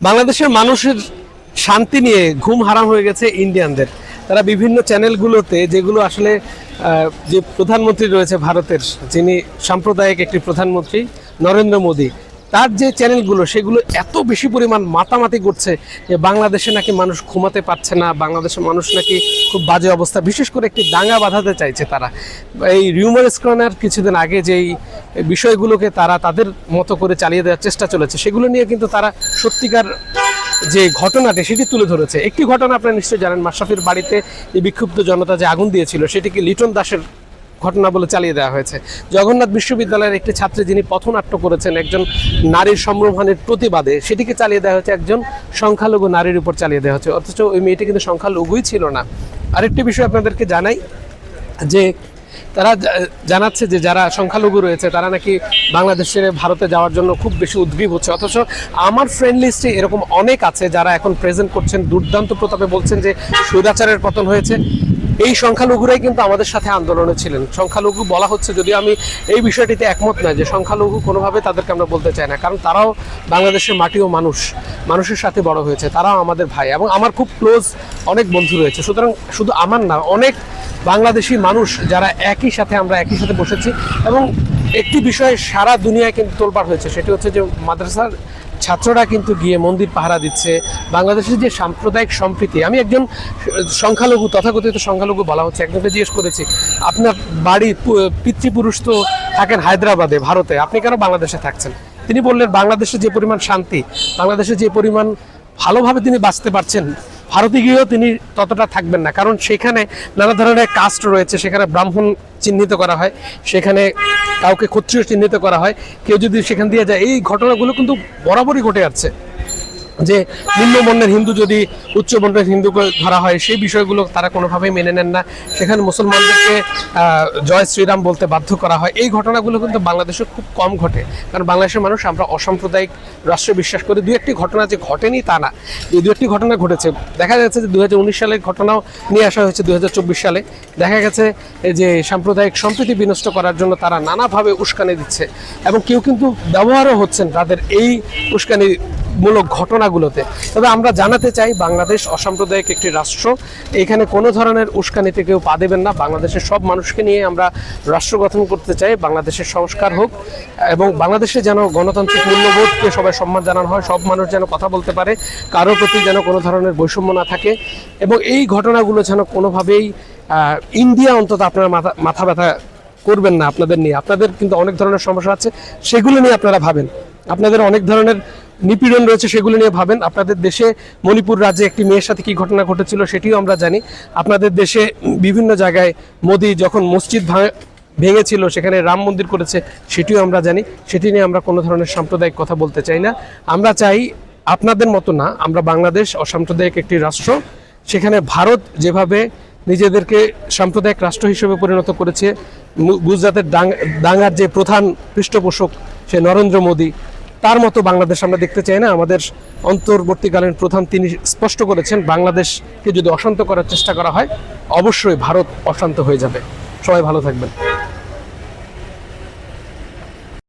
বাংলাদেশের মানুষের শান্তি নিয়ে ঘুম হারাম হয়ে গেছে ইন্ডিয়ানদের। তারা বিভিন্ন চ্যানেলগুলোতে যেগুলো আসলে যে প্রধানমন্ত্রী রয়েছে ভারতের, যিনি সাম্প্রদায়িক একটি প্রধানমন্ত্রী, নরেন্দ্র মোদী তার যে চ্যানেলগুলো, সেগুলো এত বেশি পরিমাণ মাতামাতি করছে যে বাংলাদেশে নাকি মানুষ ঘুমাতে পারছে না, বাংলাদেশের মানুষ নাকি খুব বাজে অবস্থা। বিশেষ করে একটি দাঙ্গা বাঁধাতে চাইছে তারা। এই রিউমার স্কনের কিছুদিন আগে যেই বিষয়গুলোকে তারা তাদের মতো করে চালিয়ে দেওয়ার চেষ্টা চলেছে, সেগুলো নিয়ে কিন্তু তারা সত্যিকার যে ঘটনাটি, সেটি তুলে ধরেছে। একটি ঘটনা আপনারা নিশ্চয়ই জানেন, মাশরাফির বাড়িতে এই বিক্ষুব্ধ জনতা যে আগুন দিয়েছিল, সেটিকে লিটন দাসের ঘটনা বলে চালিয়ে দেওয়া হয়েছে। জগন্নাথ বিশ্ববিদ্যালয়ের একটি ছাত্রী যিনি পথনাট্য করেছেন, একজন নারীর সম্ভ্রমহানির প্রতিবাদে সেটিকে চালিয়ে দেওয়া হয়েছে, একজন সংখ্যালঘু নারীর উপর চালিয়ে দেওয়া হয়েছে। অথচ ওই মেয়েটি কিন্তু সংখ্যালঘুই ছিল না। আরেকটি বিষয় আপনাদেরকে জানাই যে তারা জানাচ্ছে যে যারা সংখ্যালঘু রয়েছে, তারা নাকি বাংলাদেশে ভারতে যাওয়ার জন্য খুব বেশি উদ্গ্রীব হচ্ছে। অথচ আমার ফ্রেন্ড লিস্টে এরকম অনেক আছে যারা এখন প্রেজেন্ট করছেন। দুর্দান্ত প্রতাপে বলছেন যে স্বৈরাচারের পতন হয়েছে। এই সংখ্যালঘুরাই কিন্তু আমাদের সাথে আন্দোলনে ছিলেন। সংখ্যালঘু বলা হচ্ছে যদি আমি এই বিষয়টিতে একমত নয় যে সংখ্যালঘু কোনোভাবে তাদেরকে আমরা বলতে চাই না, কারণ তারাও বাংলাদেশের মাটি ও মানুষ, মানুষের সাথে বড় হয়েছে, তারাও আমাদের ভাই এবং আমার খুব ক্লোজ অনেক বন্ধু রয়েছে। সুতরাং শুধু আমার না, অনেক বাংলাদেশি মানুষ যারা একই সাথে আমরা একই সাথে বসেছি এবং একটি বিষয়ে সারা দুনিয়ায় কিন্তু তোলপাড় হয়েছে, সেটি হচ্ছে যে মাদ্রাসার ছাত্ররা কিন্তু গিয়ে মন্দির পাহারা দিচ্ছে। বাংলাদেশের যে সাম্প্রদায়িক সম্প্রীতি, আমি একজন সংখ্যালঘু, তথাকথিত সংখ্যালঘু বলা হচ্ছে, একজনকে জিজ্ঞেস করেছি, আপনার বাড়ি পিতৃপুরুষ তো থাকেন হায়দ্রাবাদে, ভারতে, আপনি কেন বাংলাদেশে থাকছেন? তিনি বললেন, বাংলাদেশে যে পরিমাণ শান্তি, বাংলাদেশে যে পরিমাণ ভালোভাবে তিনি বাঁচতে পারছেন ভারতে গিয়েও তিনি ততটা থাকবেন না। কারণ সেখানে নানা ধরনের কাস্ট রয়েছে, সেখানে ব্রাহ্মণ চিহ্নিত করা হয়, সেখানে কাউকে ক্ষত্রিয় চিহ্নিত করা হয়। কেউ যদি সেখান দিয়ে যায়, এই ঘটনাগুলো কিন্তু বরাবরই ঘটে যাচ্ছে যে নিম্নবর্ণের হিন্দু যদি উচ্চ বর্ণের হিন্দুকে ধরা হয়, সেই বিষয়গুলো তারা কোনোভাবেই মেনে নেন না। সেখানে মুসলমানদেরকে জয় শ্রীরাম বলতে বাধ্য করা হয়। এই ঘটনাগুলো কিন্তু বাংলাদেশে খুব কম ঘটে। কারণ বাংলাদেশের মানুষ, আমরা অসাম্প্রদায়িক রাষ্ট্রে বিশ্বাস করি। দু একটি ঘটনা যে ঘটেনি তা না। এই দু একটি ঘটনা ঘটেছে। দেখা যাচ্ছে যে দু সালের ঘটনাও নিয়ে আসা হয়েছে দু হাজার চব্বিশ সালে। দেখা গেছে যে সাম্প্রদায়িক সম্প্রীতি বিনষ্ট করার জন্য তারা নানাভাবে উস্কানি দিচ্ছে। এবং কেউ কিন্তু ব্যবহারও হচ্ছেন তাদের এই উস্কানি মূলক ঘটনাগুলোতে। তবে আমরা জানাতে চাই বাংলাদেশ অসাম্প্রদায়িক একটি রাষ্ট্র। এখানে কোনো ধরনের উস্কানিতে কেউ পা দেবেন না। বাংলাদেশের সব মানুষকে নিয়ে আমরা রাষ্ট্র গঠন করতে চাই, বাংলাদেশের সংস্কার হোক এবং বাংলাদেশে যেন গণতান্ত্রিক মূল্যবোধকে সবাই সম্মান জানানো হয়, সব মানুষ যেন কথা বলতে পারে, কারও প্রতি যেন কোনো ধরনের বৈষম্য না থাকে এবং এই ঘটনাগুলো যেন কোনোভাবেই ইন্ডিয়া অন্তত আপনার মাথা মাথা ব্যথা করবেন না আপনাদের নিয়ে। আপনাদের কিন্তু অনেক ধরনের সমস্যা আছে, সেগুলো নিয়ে আপনারা ভাবেন। আপনাদের অনেক ধরনের নিপীড়ন রয়েছে সেগুলো নিয়ে ভাবেন। আপনাদের দেশে মণিপুর রাজ্যে একটি মেয়ের সাথে কি ঘটনা ঘটেছিল সেটিও আমরা জানি। আপনাদের দেশে বিভিন্ন জায়গায় মোদি যখন মসজিদ ভাঙ- ভেঙেছিল, সেখানে রাম মন্দির করেছে, সেটিও আমরা জানি। সেটি নিয়ে আমরা কোনো ধরনের সাম্প্রদায়িক কথা বলতে চাই না। আমরা চাই আপনাদের মতো না, আমরা বাংলাদেশ অসাম্প্রদায়িক একটি রাষ্ট্র। সেখানে ভারত যেভাবে নিজেদেরকে সাম্প্রদায়িক রাষ্ট্র হিসেবে পরিণত করেছে মু- গুজরাটের ডাং- দাঙ্গার যে প্রধান পৃষ্ঠপোষক সে নরেন্দ্র মোদী তার মতো বাংলাদেশ আমরা দেখতে চাই না। আমাদের অন্তর্বর্তীকালীন প্রধান তিনি স্পষ্ট করেছেন, বাংলাদেশকে যদি অশান্ত করার চেষ্টা করা হয়, অবশ্যই ভারত অশান্ত হয়ে যাবে। সবাই ভালো থাকবেন।